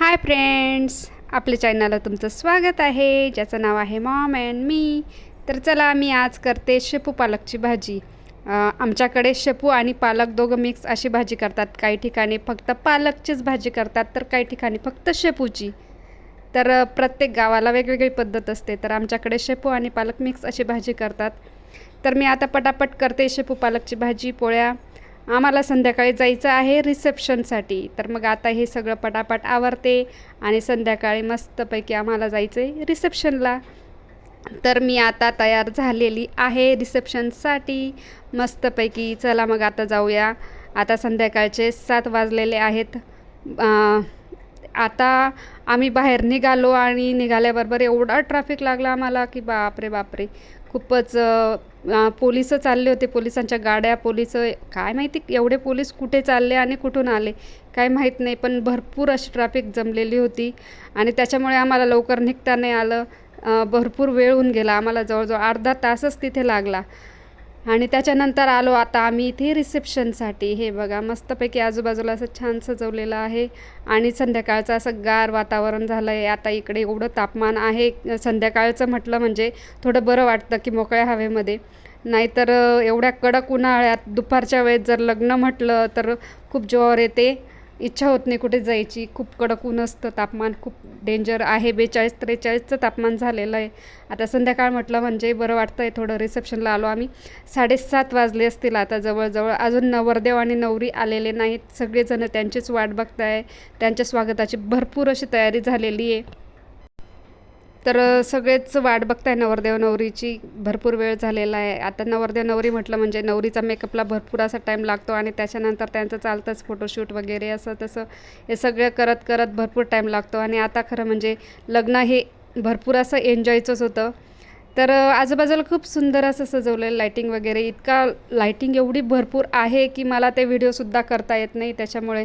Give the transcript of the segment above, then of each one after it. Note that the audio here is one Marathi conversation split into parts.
हाय फ्रेंड्स आपल्या चॅनलला तुमचं स्वागत आहे. ज्याचं नाव आहे मॉम अँड मी तर चला मी आज करते शेपू पालकची भाजी. आमच्याकडे शेपू आणि पालक दोघं मिक्स अशी भाजी करतात. काही ठिकाणी फक्त पालकचीच भाजी करतात तर काही ठिकाणी फक्त शेपूची. तर प्रत्येक गावाला वेगवेगळी पद्धत असते. तर आमच्याकडे शेपू आणि पालक मिक्स अशी भाजी करतात. तर मी आता पटापट करते शेपू पालकची भाजी पोळ्या. आम्हाला संध्याकाळी जायचं आहे रिसेप्शनसाठी. तर मग आता हे सगळं पटापट आवरते आणि संध्याकाळी मस्तपैकी आम्हाला जायचं आहे रिसेप्शनला. तर मी आता तयार झालेली आहे रिसेप्शनसाठी. मस्तपैकी चला मग आता जाऊया. आता संध्याकाळचे सात वाजलेले आहेत. आता आम्ही बाहेर निघालो आणि निघाल्याबरोबर एवढा ट्रॅफिक लागला आम्हाला की बापरे बापरे. खूपच पोलिसं चालले होते पोलिसांच्या गाड्या पोलीस काय माहिती एवढे पोलीस कुठे चालले आणि कुठून आले काय माहीत नाही पण भरपूर अशी ट्रॅफिक जमलेली होती आणि त्याच्यामुळे आम्हाला लवकर निघता नाही आलं. भरपूर वेळ होऊन गेला आम्हाला जवळजवळ अर्धा तासच तिथे लागला. आणि त्याच्यानंतर आलो आता आम्ही इथे रिसेप्शनसाठी. हे बघा मस्तपैकी आजूबाजूला असं छान सजवलेलं आहे. आणि संध्याकाळचं असं गार वातावरण झालं आहे आता इकडे एवढं तापमान आहे. संध्याकाळचं म्हटलं म्हणजे थोडं बरं वाटतं की मोकळ्या हवेमध्ये. नाहीतर एवढ्या कडक उन्हाळ्यात दुपारच्या वेळेत जर लग्न म्हटलं तर खूप जोर येते. इच्छा होत नाही कुठे जायची. खूप कडक ऊन असतं तापमान खूप डेंजर आहे. बेचाळीस त्रेचाळीसचं तापमान झालेलं आहे. आता संध्याकाळ म्हटलं म्हणजे बरं वाटतं आहे थोडं रिसेप्शनला आलो आम्ही. साडेसात वाजले असतील आता जवळजवळ. अजून नवरदेव आणि नवरी आलेले नाहीत. सगळेजणं त्यांचीच वाट बघताय. त्यांच्या स्वागताची भरपूर अशी तयारी झालेली आहे. तर सगळेच वाट बघताय नवरदेव नवरीची. भरपूर वेळ झालेला आहे. आता नवरदेव नवरी म्हटलं म्हणजे नवरीचा मेकअपला भरपूर असा टाईम लागतो आणि त्याच्यानंतर त्यांचं चालतंच फोटोशूट वगैरे असं तसं हे सगळं करत करत भरपूर टाईम लागतो. आणि आता खरं म्हणजे लग्न हे भरपूर असं एन्जॉयचंच होतं. तर आजूबाजूला खूप सुंदर असं सजवलेलं लाईटिंग वगैरे. इतका लाईटिंग एवढी भरपूर आहे की मला ते व्हिडिओसुद्धा करता येत नाही. त्याच्यामुळे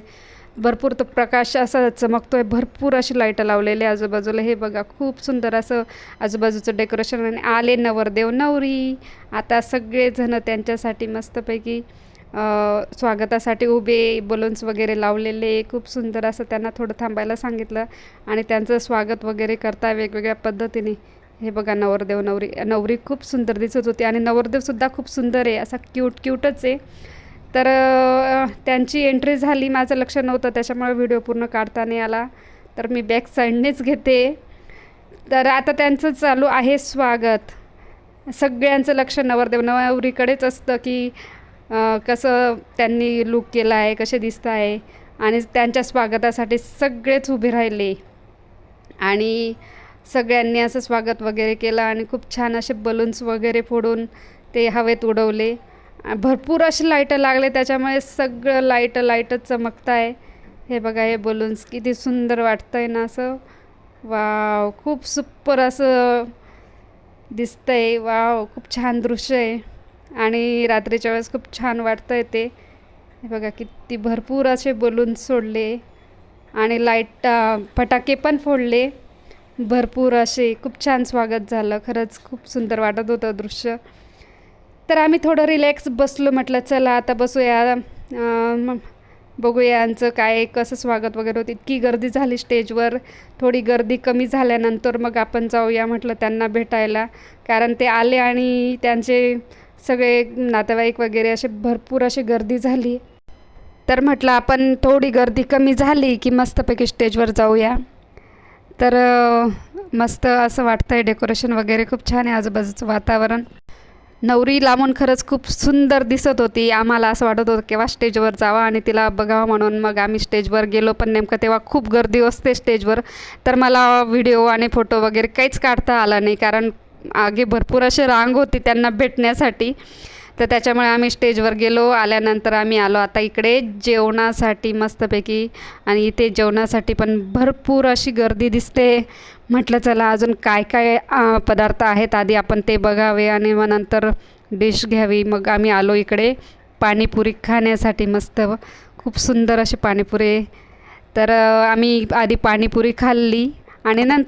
भरपूर तो प्रकाश असा चमकतोय. भरपूर अशी लाईटं लावलेली आजूबाजूला. हे बघा खूप सुंदर असं आजूबाजूचं डेकोरेशन आणि आले नवरदेव नवरी. आता सगळेजण त्यांच्यासाठी मस्तपैकी स्वागतासाठी उभे बलून्स वगैरे लावलेले. खूप सुंदर असं त्यांना थोडं थांबायला सांगितलं आणि त्यांचं स्वागत वगैरे करता वेगवेगळ्या पद्धतीने. हे बघा नवरदेव नवरी नवरी खूप सुंदर दिसत होती आणि नवरदेवसुद्धा खूप सुंदर आहे. असा क्यूट क्यूटच आहे. तर त्यांची एंट्री झाली माझं लक्ष नव्हतं त्याच्यामुळे व्हिडिओ पूर्ण काढता नाही आला. तर मी बॅक साईडनेच घेते. तर आता त्यांचं चालू आहे स्वागत. सगळ्यांचं लक्ष नवरदेव नवरीकडेच असतं की कसं त्यांनी लूक केला आहे कसे दिसत आहे आणि त्यांच्या स्वागतासाठी सगळेच उभे राहिले. आणि सगळ्यांनी असं स्वागत वगैरे केलं आणि खूप छान असे बलून्स वगैरे फोडून ते हवेत उडवले. भरपूर असे लाईटं लागले त्याच्यामुळे सगळं लाईटं लाईटच चमकत आहे हे बघा हे बलून्स किती सुंदर वाटतं आहे ना असं. वाव खूप सुपर असं दिसतंय. वाव खूप छान दृश्य आहे. आणि रात्रीच्या वेळेस खूप छान वाटतं आहे ते. हे बघा किती भरपूर असे बलून्स सोडले. आणि लाइट फटाके पण फोडले. भरपूर असे खूप छान स्वागत झालं. खरंच खूप सुंदर वाटत होतं दृश्य. तर आम्ही थोडं रिलॅक्स बसलो म्हटलं चला आता बसूया. बघूया यांचं काय कसं स्वागत वगैरे होतं. इतकी गर्दी झाली स्टेजवर. थोडी गर्दी कमी झाल्यानंतर मग आपण जाऊया म्हटलं त्यांना भेटायला. कारण ते आले आणि त्यांचे सगळे नातेवाईक वगैरे असे भरपूर अशी गर्दी झाली. तर म्हटलं आपण थोडी गर्दी कमी झाली की मस्तपैकी स्टेजवर जाऊया. तर मस्त असं वाटतं आहे डेकोरेशन वगैरे खूप छान आहे आजूबाजूचं वातावरण. नवरी लांबून खरंच खूप सुंदर दिसत होती. आम्हाला असं वाटत होतं केव्हा स्टेजवर जावा आणि तिला बघावं म्हणून. मग आम्ही स्टेजवर गेलो पण नेमकं तेव्हा खूप गर्दी असते स्टेजवर. तर मला व्हिडिओ आणि फोटो वगैरे काहीच काढता आला नाही कारण आगे भरपूर असे रांग होती त्यांना भेटण्यासाठी. तर त्याच्यामुळे आम्ही स्टेजवर गेलो आल्यानंतर आम्ही आलो. आता इकडे जेवणासाठी मस्तपैकी आणि इथे जेवणासाठी पण भरपूर अशी गर्दी दिसते. म्हटलं चला अजून काय काय पदार्थ आहेत आधी आपण ते बघावे आणि मग नंतर डिश घ्यावी. मग आम्ही आलो इकडे. पाणीपुरी खाण्यासाठी मस्त खूप सुंदर अशी पाणीपुरी. तर आम्ही आधी पाणीपुरी खाल्ली आणि नंतर